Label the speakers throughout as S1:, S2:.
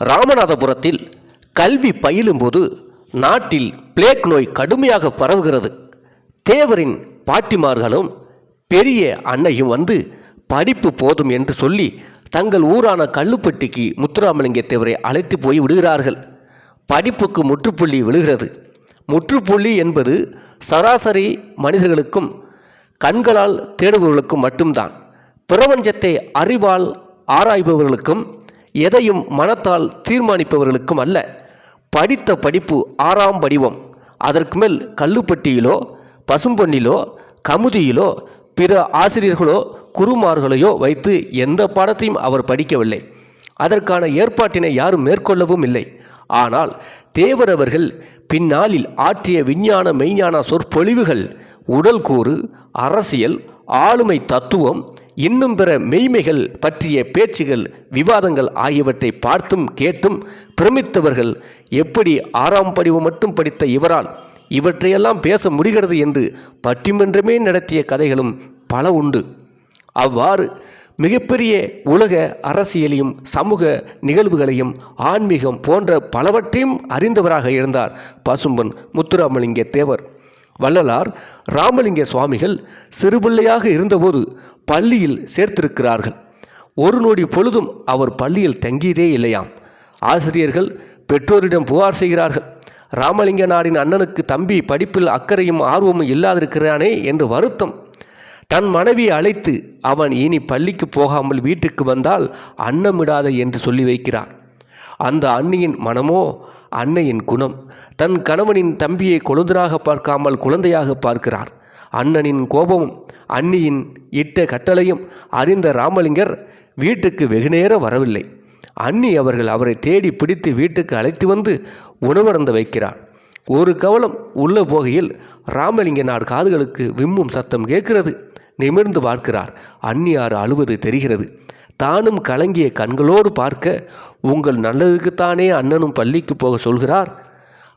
S1: ராமநாதபுரத்தில் கல்வி பயிலும்போது நாட்டில் பிளேக் நோய் கடுமையாக பரவுகிறது. தேவரின் பாட்டிமார்களும் பெரிய அன்னையும் வந்து படிப்பு போதும் என்று சொல்லி தங்கள் ஊரான கல்லுப்பட்டிக்கு முத்துராமலிங்க தேவரை அழைத்து போய் விடுகிறார்கள். படிப்புக்கு முற்றுப்புள்ளி விழுகிறது. முற்றுப்புள்ளி என்பது சராசரி மனிதர்களுக்கும் கண்களால் தேடுபவர்களுக்கும் மட்டும்தான். பிரபஞ்சத்தை அறிவால் ஆராய்பவர்களுக்கும் எதையும் மனத்தால் தீர்மானிப்பவர்களுக்கும் அல்ல. படித்த படிப்பு ஆறாம் வடிவம் அதற்கு மேல் கல்லுப்பட்டியிலோ பசும்பொன்னிலோ கமுதியிலோ பிற ஆசிரியர்களோ குருமார்களையோ வைத்து எந்த பாடத்தையும் அவர் படிக்கவில்லை. அதற்கான ஏற்பாட்டினை யாரும் மேற்கொள்ளவும் இல்லை. ஆனால் தேவர் அவர்கள் பின்னாளில் ஆற்றிய விஞ்ஞான மெய்ஞான சொற்பொழிவுகள் உடல் கூறு அரசியல் ஆளுமை தத்துவம் இன்னும் பிற மெய்மைகள் பற்றிய பேச்சுகள் விவாதங்கள் ஆகியவற்றை பார்த்தும் கேட்டும் பிரமித்தவர்கள் எப்படி ஆறாம் படிவு மட்டும் படித்த இவரால் இவற்றையெல்லாம் பேச முடிகிறது என்று பட்டிமன்றமே நடத்திய கதைகளும் பல உண்டு. அவ்வாறு மிகப்பெரிய உலக அரசியலையும் சமூக நிகழ்வுகளையும் ஆன்மீகம் போன்ற பலவற்றையும் அறிந்தவராக இருந்தார் பசும்பன் முத்துராமலிங்க தேவர் வள்ளலார் ராமலிங்க சுவாமிகள் சிறுபிள்ளையாக இருந்தபோது பள்ளியில் சேர்த்திருக்கிறார்கள். ஒரு நொடி பொழுதும் அவர் பள்ளியில் தங்கியதே இல்லையாம். ஆசிரியர்கள் பெற்றோரிடம் புகார் செய்கிறார்கள். ராமலிங்க நாடின் அண்ணனுக்கு தம்பி படிப்பில் அக்கறையும் ஆர்வமும் இல்லாதிருக்கிறானே என்று வருத்தம். தன் மனைவியை அழைத்து அவன் இனி பள்ளிக்கு போகாமல் வீட்டுக்கு வந்தால் அன்னமிடாத என்று சொல்லி வைக்கிறார் அந்த அன்னியின் மனமோ அன்னையின் குணம். தன் கணவனின் தம்பியை கொழுந்தனாக பார்க்காமல் குழந்தையாக பார்க்கிறார். அண்ணனின் கோபமும் அன்னியின் இட்ட கட்டளையும் அறிந்த ராமலிங்கர் வீட்டுக்கு வெகுநேரம் வரவில்லை. அன்னி அவர்கள் அவரை தேடி பிடித்து வீட்டுக்கு அழைத்து வந்து உணவருந்த வைக்கிறார். ஒரு கவலம் உள்ள போகையில் ராமலிங்கனார் காதுகளுக்கு விம்மும் சத்தம் கேட்கிறது. நிமிர்ந்து பார்க்கிறார். அன்னியார் அழுவது தெரிகிறது. தானும் கலங்கிய கண்களோடு பார்க்க உங்கள் நல்லதுக்குத்தானே அண்ணனும் பள்ளிக்கு போக சொல்கிறார்?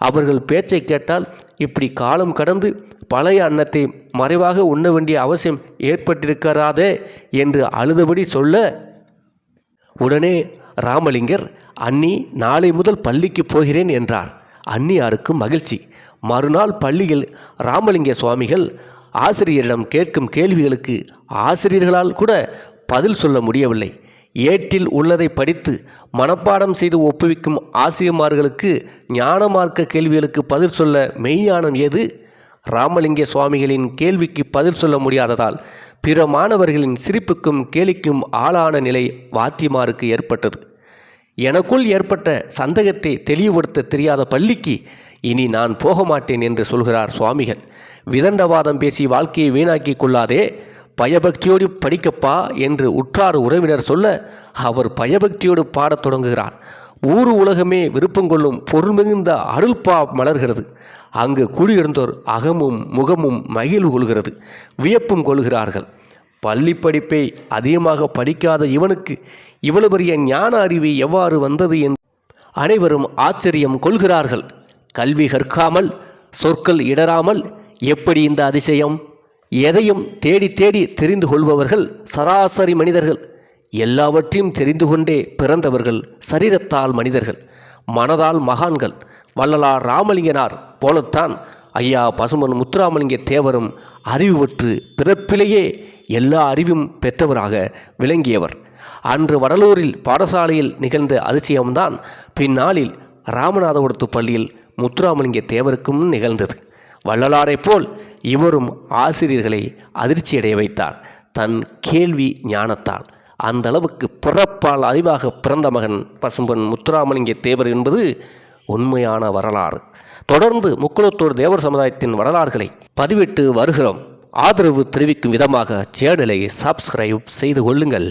S1: அவர்கள் பேச்சை கேட்டால் இப்படி காலம் கடந்து பழைய அன்னத்தை மறைவாக உண்ண வேண்டிய அவசியம் ஏற்பட்டிருக்கிறாதே என்று அழுதபடி சொல்ல உடனே ராமலிங்கர் அண்ணி நாளை முதல் பள்ளிக்கு போகிறேன் என்றார். அன்னியாருக்கு மகிழ்ச்சி. மறுநாள் பள்ளியில் ராமலிங்க சுவாமிகள் ஆசிரியரிடம் கேட்கும் கேள்விகளுக்கு ஆசிரியர்களால் கூட பதில் சொல்ல முடியவில்லை. ஏட்டில் உள்ளதை படித்து மனப்பாடம் செய்து ஒப்புவிக்கும் ஆசிரியமார்களுக்கு ஞானமார்க்க கேள்விகளுக்கு பதில் சொல்ல மெய்ஞானம் ஏது? ராமலிங்க சுவாமிகளின் கேள்விக்கு பதில் சொல்ல முடியாததால் பிற மாணவர்களின் சிரிப்புக்கும் கேலிக்கும் ஆளான நிலை வாத்திமாருக்கு ஏற்பட்டது. எனக்குள் ஏற்பட்ட சந்தேகத்தை தெளிவுபடுத்த தெரியாத பள்ளிக்கு இனி நான் போக மாட்டேன் என்று சொல்கிறார் சுவாமிகள். விதண்டவாதம் பேசி வாழ்க்கையை வீணாக்கி கொள்ளாதே. பயபக்தியோடு படிக்கப்பா என்று உற்றார் உறவினர் சொல்ல அவர் பயபக்தியோடு பாடத் தொடங்குகிறார். ஊர் உலகமே விருப்பம் கொள்ளும் பொருள் மிகுந்த அருள்பா மலர்கிறது. அங்கு குடியிருந்தோர் அகமும் முகமும் மகிழ்வு கொள்கிறது வியப்பும் கொள்கிறார்கள். பள்ளி படிப்பை அதிகமாக படிக்காத இவனுக்கு இவ்வளவு பெரிய ஞான அறிவு எவ்வாறு வந்தது என்று அனைவரும் ஆச்சரியம் கொள்கிறார்கள். கல்வி கற்காமல் சொற்கள் இடராமல் எப்படி இந்த அதிசயம்? எதையும் தேடி தேடி தெரிந்து கொள்பவர்கள் சராசரி மனிதர்கள். எல்லாவற்றையும் தெரிந்து கொண்டே பிறந்தவர்கள் சரீரத்தால் மனிதர்கள் மனதால் மகான்கள். வள்ளலார் ராமலிங்கனார் போலத்தான் ஐயா பசுமன் முத்துராமலிங்க தேவரும் அறிவு பெற்று பிறப்பிலேயே எல்லா அறிவும் பெற்றவராக விளங்கியவர். அன்று வடலூரில் பாடசாலையில் நிகழ்ந்த அதிசயம்தான் பின்னாளில் ராமநாதபுரத்து பள்ளியில் முத்துராமலிங்க தேவருக்கும் நிகழ்ந்தது. வள்ளலாரைப் போல் இவரும் ஆசிரியர்களை அதிர்ச்சியடைய வைத்தார். தன் கேள்வி ஞானத்தால். அந்த அளவுக்கு பிறப்பால் அறிவாக பிறந்த மகன் பசும்பன் முத்துராமலிங்க தேவர் என்பது உண்மையான வரலாறு. தொடர்ந்து முக்குளத்தூர் தேவர் சமுதாயத்தின் வரலாறுகளை பதிவிட்டு வருகிறோம். ஆதரவு தெரிவிக்கும் விதமாக சேனலை சப்ஸ்கிரைப் செய்து கொள்ளுங்கள்.